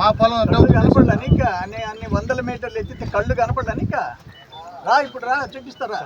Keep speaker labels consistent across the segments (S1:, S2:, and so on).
S1: మా పొలం
S2: కళ్ళు కనపడలా ఇంకా అన్ని అన్ని వందల మీటర్లు ఎత్తితే కళ్ళు కనపడలా ఇంకా రా ఇప్పుడు రా చూపిస్తారా?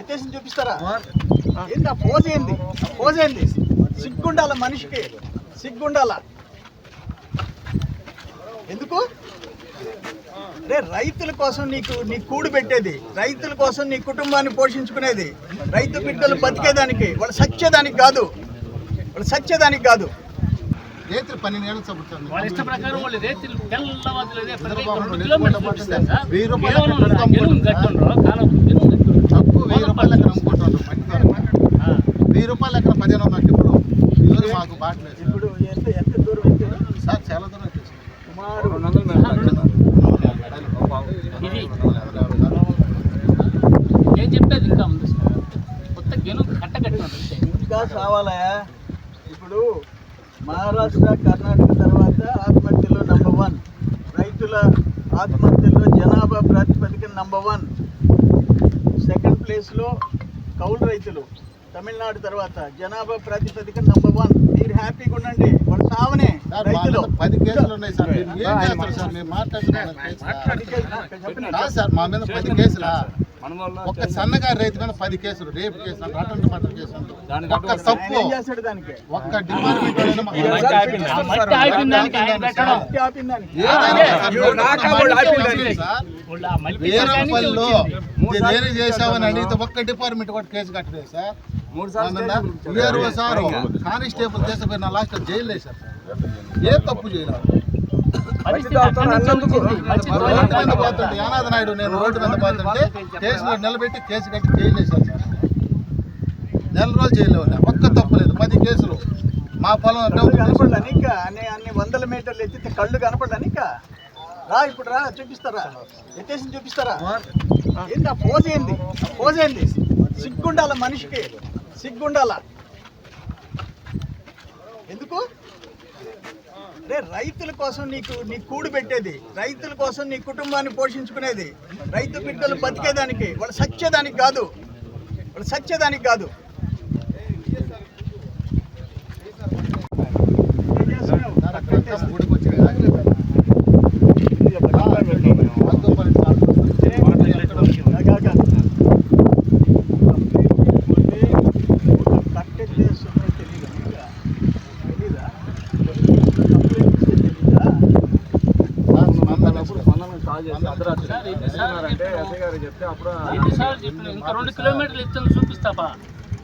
S2: ఎత్తేసి చూపిస్తారా? ఏంటి ఆ పోజ్ ఏంది? పోజ్ ఏంది? సిగ్గుండాల మనిషికి? సిగ్గుండాల? ఎందుకు? రే రైతుల కోసం నీకు నీ కూడు పెట్టేది. రైతుల కోసం నీ కుటుంబాన్ని పోషించుకునేది. రైతు బిడ్డలు బతికేదానికి వాళ్ళు సత్యదానికి కాదు. వాళ్ళు సత్యదానికి కాదు.
S1: రైతులు పన్నెండు ఏళ్ళు చదువుతాను
S3: వాళ్ళ ఇష్ట ప్రకారం వాళ్ళు రేతులు.
S1: వెయ్యి రూపాయలు. తప్పు వెయ్యి రూపాయలు
S3: ఆ.
S1: వెయ్యి రూపాయలు ఎక్కడ పదిహేను వందలకి ఇప్పుడు ఈరోజు మాకు బాటలేదు
S2: ఇప్పుడు ఎంత దూరం అయితే?
S1: సార్ చాలా దూరం
S3: ఇది. నేను చెప్పేది ఇంకా ఉంది సార్. కొత్త గెలుము కట్ట కట్టుండ్రు అంతే
S2: ఇంకా కావాలా ఇప్పుడు మహారాష్ట్ర కర్ణాటక తర్వాత ఆత్మహత్యలో నంబర్ వన్ రైతుల ఆత్మహత్యలో జనాభా ప్రాతిపదికన నంబర్ వన్ సెకండ్ ప్లేస్లో కౌలు రైతులు. తమిళనాడు తర్వాత జనాభా ప్రాతిపదికన నంబర్ వన్ మీరు హ్యాపీగా ఉండండి. వాళ్ళు సావనే
S1: సార్ మా
S2: రైతులు.
S1: మీద పది కేసులు ఉన్నాయి సార్ మీరు ఏం చేస్తారు సార్? మీరు మాట్లాడుతున్నారు సార్ మా మీద పది కేసులా? ఒక్క సన్నగారి రైతు మీద పది కేసులు రేపు కేసు అంటారు, అటెంప్ట్ మర్డర్. ఒక్క తప్పు. ఒక్క డిపార్ట్మెంట్ వీరపల్లిలో అడిగితే ఒక్క డిపార్ట్మెంట్ కూడా కేసు కట్టలేదు సార్. వీఆర్ఓ సార్ కానిస్టేబుల్ తీసుకుపోయిన లాస్ట్ జైలు వేశారు సార్. ఏ తప్పు చేయలేదు.
S3: పరిస్థితి అక్కడి నుంచి వచ్చింది. మంచి
S1: రోడ్డు మీద పోతుంటే యానాథ నాయుడు నేను రోడ్డు మీద పోతుంటే కేసులో నిలబెట్టి కేసు కట్టి జైలు సార్ నెల రోజులు జైల్లో ఉన్నా. ఒక్క తప్పు లేదు. పది కేసులు. మా పొలం
S2: కళ్ళు కనపడలా ఇంకా అన్ని అన్ని వందల మీటర్లు ఎత్తితే కళ్ళు కనపడలా ఇంకా రా ఇప్పుడు రా చూపిస్తారా? ఎత్తేసి చూపిస్తారా? ఏంటి ఆ పోజ్ ఏంది? ఆ పోజ్ ఏంది? సిగ్గుండాల మనిషికి? సిగ్గుండాల ఎందుకు రే రైతుల కోసం నీకు నీ కూడు పెట్టేది. రైతుల కోసం నీ కుటుంబాన్ని పోషించుకునేది. రైతు బిడ్డలు బతికేదానికి వాళ్ళు సత్యదానికి కాదు. వాళ్ళు సత్యదానికి కాదు. ఏం చేస్తున్నావు?
S1: సార్ అక్కడ అంతా గుడికి వచ్చి కదా. వద్దు మరి సార్. సార్,
S3: చెప్పినా? ఎన్నిసార్లు చెప్పినా ఇంకా రెండు కిలోమీటర్లు ఎత్తుని చూపిస్తాపా?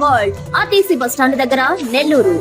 S4: వరల్డ్ ఆర్టీసీ బస్టాండ్ దగ్గర నెల్లూరు